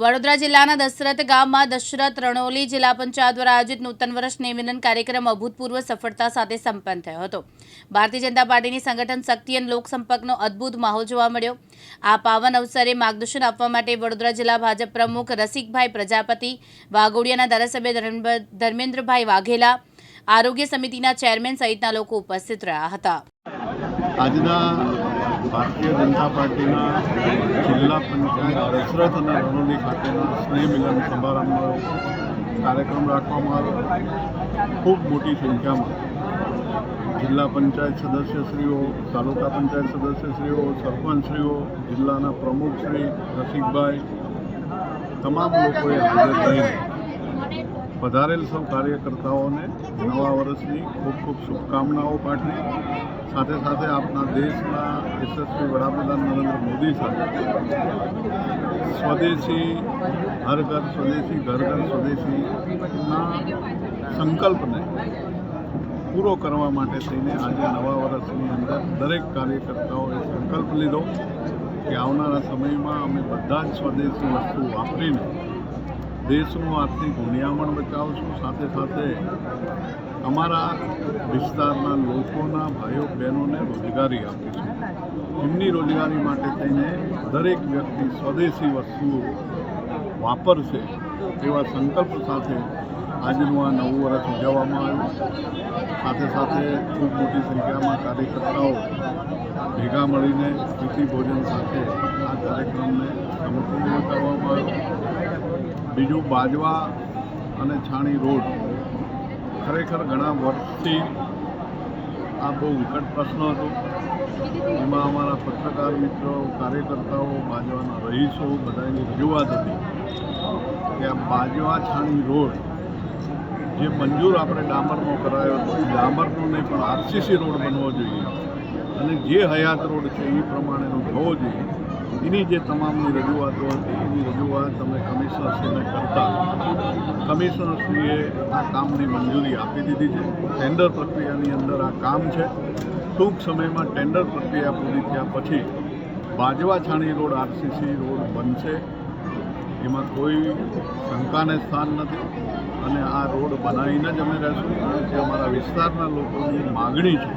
વડોદરા જિલ્લાના દશરથ ગામમાં દશરથ રણોલી જિલ્લા પંચાયત દ્વારા આયોજિત નૂતન વર્ષ નિમિલન કાર્યક્રમ અભૂતપૂર્વ સફળતા સાથે સંપન્ન થયો હતો. ભારતીય જનતા પાર્ટીની સંગઠન શક્તિ અને લોકસંપર્કનો અદ્ભુત માહોલ જોવા મળ્યો. આ પાવન અવસરે માર્ગદર્શન આપવા માટે વડોદરા જિલ્લા ભાજપ પ્રમુખ રસિકભાઈ પ્રજાપતિ, વાઘોડિયાના ધારાસભ્ય ધર્મેન્દ્રભાઈ વાઘેલા, આરોગ્ય સમિતિના ચેરમેન સહિતના લોકો ઉપસ્થિત રહ્યા હતા. આજના ભારતીય જનતા પાર્ટીના જિલ્લા પંચાયત દશરથ અને રણોલી ખાતેના સ્નેહ મિલન સમારંભનો કાર્યક્રમ રાખવામાં આવ્યો. ખૂબ મોટી સંખ્યામાં જિલ્લા પંચાયત સદસ્યશ્રીઓ, તાલુકા પંચાયત સદસ્યશ્રીઓ, સરપંચશ્રીઓ, જિલ્લાના પ્રમુખશ્રી રસિકભાઈ, તમામ લોકોએ હાજર રહીને પધારેલ સૌ કાર્યકર્તાઓને નવા વર્ષની ખૂબ ખૂબ શુભકામનાઓ પાઠવી. સાથે સાથે આપણા દેશના યશસ્વી વડાપ્રધાન નરેન્દ્ર મોદી સાહેબ, સ્વદેશી હર ઘર સ્વદેશી ઘર ઘર સ્વદેશીના સંકલ્પને પૂરો કરવા માટે થઈને આજે નવા વર્ષની અંદર દરેક કાર્યકર્તાઓએ સંકલ્પ લીધો કે આવનારા સમયમાં અમે બધા જ સ્વદેશી વસ્તુ વાપરીને દેશનું આર્થિક હુનિયામણ બચાવશું, સાથે સાથે અમારા વિસ્તારના લોકોના ભાઈઓ, બહેનોને રોજગારી આપીશું. એમની રોજગારી માટે થઈને દરેક વ્યક્તિ સ્વદેશી વસ્તુઓ વાપરશે એવા સંકલ્પ સાથે આજનું આ નવું વર્ષ ઉજવવામાં આવ્યું. સાથે સાથે ખૂબ મોટી સંખ્યામાં કાર્યકર્તાઓ ભેગા મળીને પ્રીતિ ભોજન સાથે આ કાર્યક્રમને સંપૂર્ણ કરવામાં આવ્યો. બીજું બાજવા અને છાણી રોડ. ખરેખર ઘણા વર્ષથી આ બહુ વિકટ પ્રશ્ન હતો. એમાં અમારા પત્રકાર મિત્રો, કાર્યકર્તાઓ બાજવાના રહીશો બધાની રજૂઆત હતી કે આ બાજવા છાણી રોડ જે મંજૂર આપણે ડામરનો કરાયો હતો, એ ડામરનો નહીં, પણ આરસીસી રોડ બનવો જોઈએ. અને જે હયાત રોડ છે, એ પ્રમાણેનો થવો જોઈએ. એની જે તમામની રજૂઆતો હતી, એની રજૂઆત અમે કમિશનરશ્રીને કરતા કમિશનરશ્રીએ આ કામની મંજૂરી આપી દીધી છે. ટેન્ડર પ્રક્રિયાની અંદર આ કામ છે. ટૂંક સમયમાં ટેન્ડર પ્રક્રિયા પૂરી થયા પછી Bajwa Chhani road RCC road બનશે. એમાં કોઈ શંકાને સ્થાન નથી. અને આ રોડ બનાવીને જ અમે રહેશું. અને જે અમારા વિસ્તારના લોકોની માગણી છે,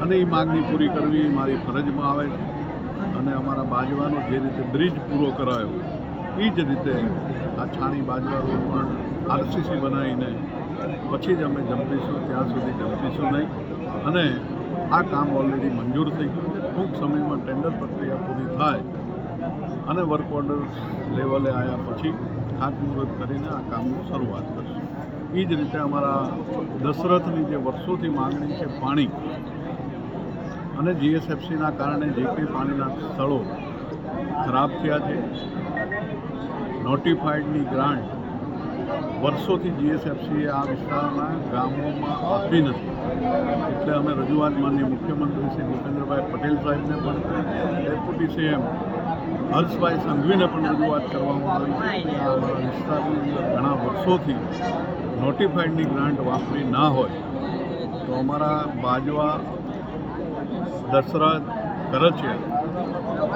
અને એ માગણી પૂરી કરવી મારી ફરજમાં આવે છે. અને અમારા બાજવાનો જે રીતે બ્રિજ પૂરો કરાયો, એ જ રીતે આ છાણી બાજવા રોડ પણ આરસીસી બનાવીને પછી જ અમે જંપીશું, ત્યાં સુધી જંપીશું નહીં. અને આ કામ ઓલરેડી મંજૂર થઈ ગયું. ટૂંક સમયમાં ટેન્ડર પ્રક્રિયા પૂરી થાય અને વર્ક ઓર્ડર લેવલે આવ્યા પછી ખાતમુહૂર્ત કરીને આ કામની શરૂઆત કરશું. એ જ રીતે અમારા દશરથની જે વર્ષોથી માગણી છે પાણી અને જીએસએફસીના કારણે જે કંઈ પાણીના સ્થળો ખરાબ થયા છે નોટિફાઈડની ગ્રાન્ટ વર્ષોથી જીએસએફસીએ આ વિસ્તારના ગામોમાં આપી નથી. એટલે અમે રજૂઆત માનીય મુખ્યમંત્રી શ્રી ભૂપેન્દ્રભાઈ પટેલ સાહેબને પણ કરી ડેપ્યુટી સીએમ હર્ષભાઈ સંઘવીને પણ રજૂઆત કરવામાં આવી છે આ વિસ્તારની અંદર ઘણા વર્ષોથી નોટિફાઈડની ગ્રાન્ટ વાપરી ના હોય. તો અમારા બાજવા દશરથ કરચિયા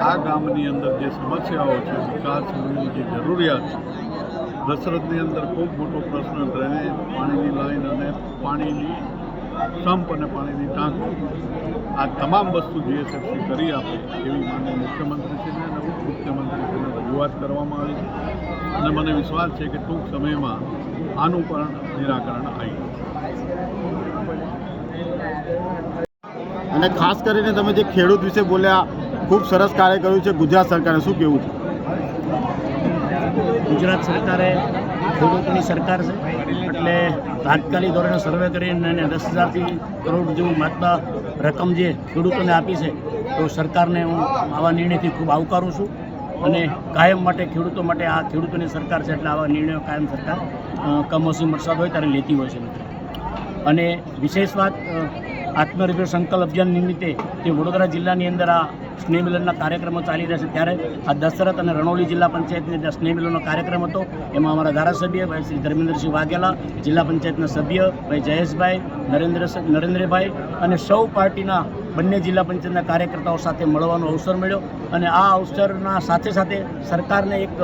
આ ગામની અંદર જે સમસ્યાઓ છે વિકાસની જે જરૂરિયાત છે, દશરથની અંદર ખૂબ મોટો પ્રશ્ન ડ્રેનેજ પાણીની લાઈન અને પાણીની સંપ અને પાણીની ટાંકી. આ તમામ વસ્તુ જીએસએફસી કરી આપે એવી માન્ય મુખ્યમંત્રીશ્રીને અને ઉપમુખ્યમંત્રીશ્રીને રજૂઆત કરવામાં આવી છે. અને મને વિશ્વાસ છે કે ટૂંક સમયમાં આનું પણ નિરાકરણ આવી અને ખાસ કરીને તમે જે ખેડૂત વિશે બોલ્યા, ખૂબ સરસ કાર્ય કર્યું છે ગુજરાત સરકારે. શું કહેવું છે? ગુજરાત સરકારે ખેડૂતોની સરકાર છે. એટલે તાત્કાલિક ધોરણે સર્વે કરીને અને દસ હજારથી કરોડ જેવું માત્ર રકમ જે ખેડૂતોને આપી છે, તો સરકારને હું આવા નિર્ણયથી ખૂબ આવકારું છું. અને કાયમ માટે ખેડૂતો માટે આ ખેડૂતોની સરકાર છે, એટલે આવા નિર્ણયો કાયમ સરકાર કમોસમી વરસાદ હોય ત્યારે લેતી હોય છે. મિત્રો અને વિશેષ વાત આત્મનિર્ભર સંકલ્પ અભિયાન નિમિત્તે જે વડોદરા જિલ્લાની અંદર આ સ્નેહ મિલનના કાર્યક્રમો ચાલી રહ્યા છે, ત્યારે આ દશરથ અને રણોલી જિલ્લા પંચાયતની અંદર સ્નેહ મિલનનો કાર્યક્રમ હતો, એમાં અમારા ધારાસભ્ય ભાઈ શ્રી ધર્મેન્દ્રસિંહ વાઘેલા, જિલ્લા પંચાયતના સભ્ય ભાઈ જયેશભાઈ, નરેન્દ્ર નરેન્દ્રભાઈ અને સૌ પાર્ટીના બંને જિલ્લા પંચાયતના કાર્યકર્તાઓ સાથે મળવાનો અવસર મળ્યો. અને આ અવસરના સાથે સાથે સરકારને એક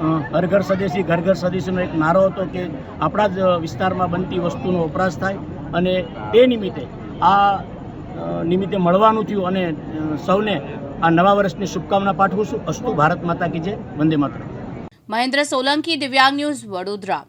હર ઘર સ્વદેશી ઘર ઘર સ્વદેશીનો એક નારો હતો કે આપણા જ વિસ્તારમાં બનતી વસ્તુનો વપરાશ થાય અને તે નિમિત્તે આ નિમિત્તે મળવાનું થયું અને સૌને આ નવા વર્ષની શુભકામના પાઠવું છું. અસ્તુ ભારત માતા કી જય. વંદે માતરમ. મહેન્દ્ર સોલંકી, દિવ્યાંગ ન્યૂઝ વડોદરા.